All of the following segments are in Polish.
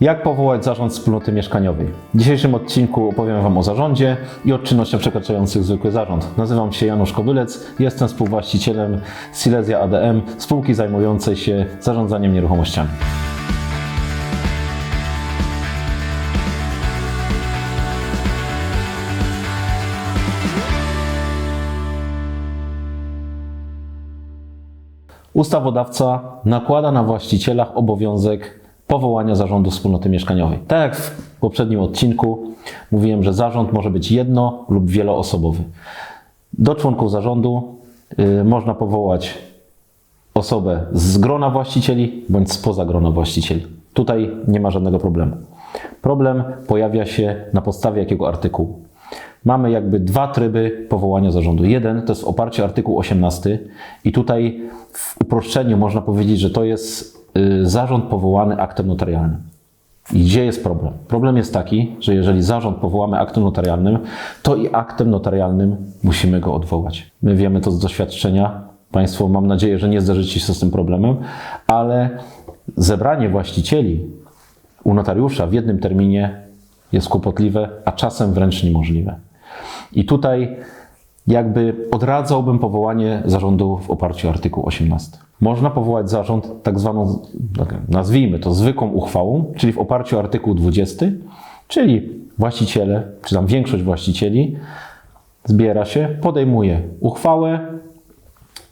Jak powołać zarząd wspólnoty mieszkaniowej? W dzisiejszym odcinku opowiem Wam o zarządzie i o czynnościach przekraczających zwykły zarząd. Nazywam się Janusz Kobylec, jestem współwłaścicielem Silesia ADM, spółki zajmującej się zarządzaniem nieruchomościami. Ustawodawca nakłada na właścicielach obowiązek powołania zarządu wspólnoty mieszkaniowej. Tak jak w poprzednim odcinku mówiłem, że zarząd może być jedno lub wieloosobowy. Do członków zarządu y, można powołać osobę z grona właścicieli bądź spoza grona właścicieli. Tutaj nie ma żadnego problemu. Problem pojawia się na podstawie jakiego artykułu. Mamy jakby dwa tryby powołania zarządu. Jeden to jest w oparciu o artykuł 18 i tutaj w uproszczeniu można powiedzieć, że to jest zarząd powołany aktem notarialnym. I gdzie jest problem? Problem jest taki, że jeżeli zarząd powołamy aktem notarialnym, to i aktem notarialnym musimy go odwołać. My wiemy to z doświadczenia. Państwo, mam nadzieję, że nie zderzycie się z tym problemem, ale zebranie właścicieli u notariusza w jednym terminie jest kłopotliwe, a czasem wręcz niemożliwe. I tutaj jakby odradzałbym powołanie zarządu w oparciu o artykuł 18. Można powołać zarząd tak zwaną, nazwijmy to zwykłą uchwałą, czyli w oparciu o artykuł 20, czyli właściciele, czy tam większość właścicieli zbiera się, podejmuje uchwałę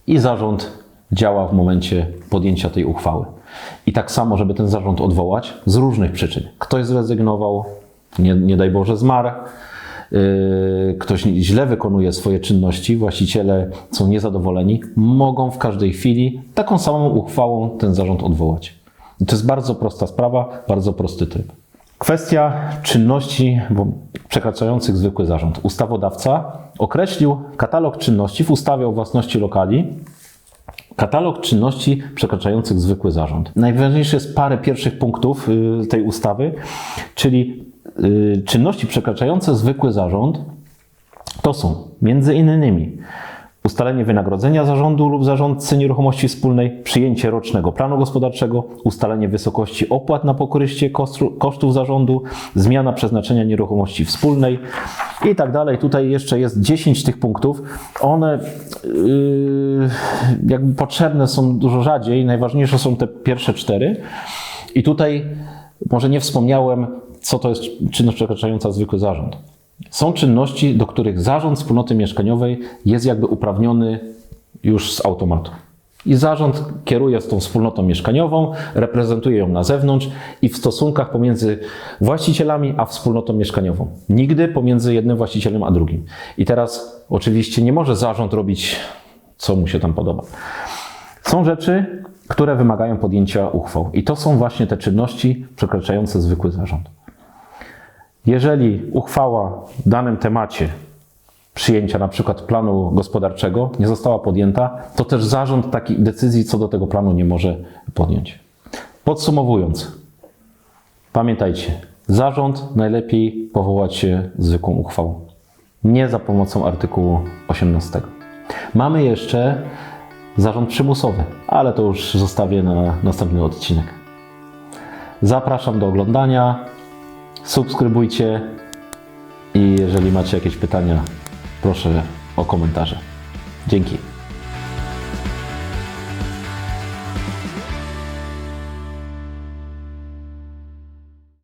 i zarząd działa w momencie podjęcia tej uchwały. I tak samo, żeby ten zarząd odwołać z różnych przyczyn. Ktoś zrezygnował, nie, nie daj Boże zmarł, ktoś źle wykonuje swoje czynności, właściciele są niezadowoleni, mogą w każdej chwili taką samą uchwałą ten zarząd odwołać. I to jest bardzo prosta sprawa, bardzo prosty tryb. Kwestia czynności przekraczających zwykły zarząd. Ustawodawca określił katalog czynności w ustawie o własności lokali, Katalog czynności przekraczających zwykły zarząd. Najważniejsze jest parę pierwszych punktów y, tej ustawy, czyli y, czynności przekraczające zwykły zarząd to są między innymi ustalenie wynagrodzenia zarządu lub zarządcy nieruchomości wspólnej, przyjęcie rocznego planu gospodarczego, ustalenie wysokości opłat na pokrycie kosztów zarządu, zmiana przeznaczenia nieruchomości wspólnej i tak dalej. Tutaj jeszcze jest 10 tych punktów. One yy, jakby potrzebne są dużo rzadziej. Najważniejsze są te pierwsze cztery. I tutaj może nie wspomniałem, co to jest czynność przekraczająca zwykły zarząd. Są czynności, do których zarząd wspólnoty mieszkaniowej jest jakby uprawniony już z automatu. I zarząd kieruje z tą wspólnotą mieszkaniową, reprezentuje ją na zewnątrz i w stosunkach pomiędzy właścicielami a wspólnotą mieszkaniową. Nigdy pomiędzy jednym właścicielem a drugim. I teraz oczywiście nie może zarząd robić, co mu się tam podoba. Są rzeczy, które wymagają podjęcia uchwał. I to są właśnie te czynności przekraczające zwykły zarząd. Jeżeli uchwała w danym temacie przyjęcia na przykład planu gospodarczego nie została podjęta, to też zarząd takiej decyzji co do tego planu nie może podjąć. Podsumowując, pamiętajcie, zarząd najlepiej powołać się zwykłą uchwałą, nie za pomocą artykułu 18. Mamy jeszcze zarząd przymusowy, ale to już zostawię na następny odcinek. Zapraszam do oglądania subskrybujcie i jeżeli macie jakieś pytania, proszę o komentarze. Dzięki.